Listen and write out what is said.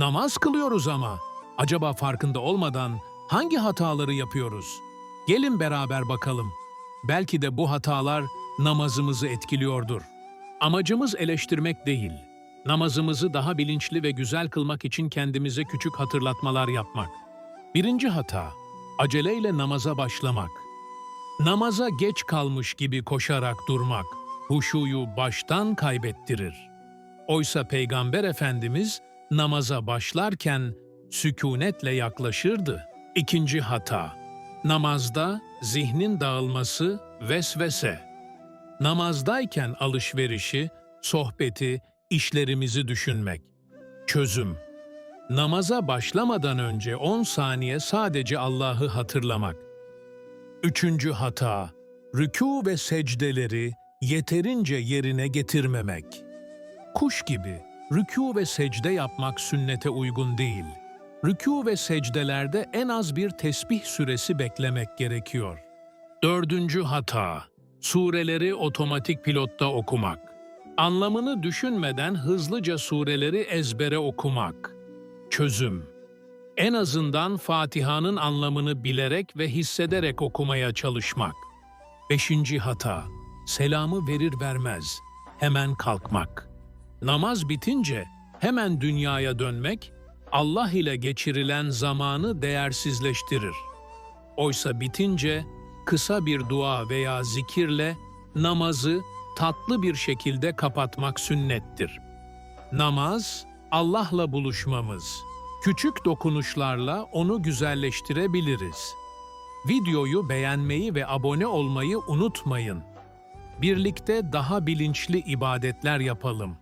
Namaz kılıyoruz ama. Acaba farkında olmadan hangi hataları yapıyoruz? Gelin beraber bakalım. Belki de bu hatalar namazımızı etkiliyordur. Amacımız eleştirmek değil. Namazımızı daha bilinçli ve güzel kılmak için kendimize küçük hatırlatmalar yapmak. Birinci hata, aceleyle namaza başlamak. Namaza geç kalmış gibi koşarak durmak, huşuyu baştan kaybettirir. Oysa Peygamber Efendimiz namaza başlarken sükunetle yaklaşırdı. İkinci hata, namazda zihnin dağılması vesvese. Namazdayken alışverişi, sohbeti, işlerimizi düşünmek. Çözüm Namaza başlamadan önce 10 saniye sadece Allah'ı hatırlamak. Üçüncü hata, rükû ve secdeleri yeterince yerine getirmemek. Kuş gibi rükû ve secde yapmak sünnete uygun değil. Rükû ve secdelerde en az bir tesbih süresi beklemek gerekiyor. Dördüncü hata, sureleri otomatik pilotta okumak. Anlamını düşünmeden hızlıca sureleri ezbere okumak. Çözüm en azından Fatiha'nın anlamını bilerek ve hissederek okumaya çalışmak. Beşinci hata, selamı verir vermez, hemen kalkmak. Namaz bitince hemen dünyaya dönmek, Allah ile geçirilen zamanı değersizleştirir. Oysa bitince kısa bir dua veya zikirle namazı tatlı bir şekilde kapatmak sünnettir. Namaz, Allah'la buluşmamız. Küçük dokunuşlarla onu güzelleştirebiliriz. Videoyu beğenmeyi ve abone olmayı unutmayın. Birlikte daha bilinçli ibadetler yapalım.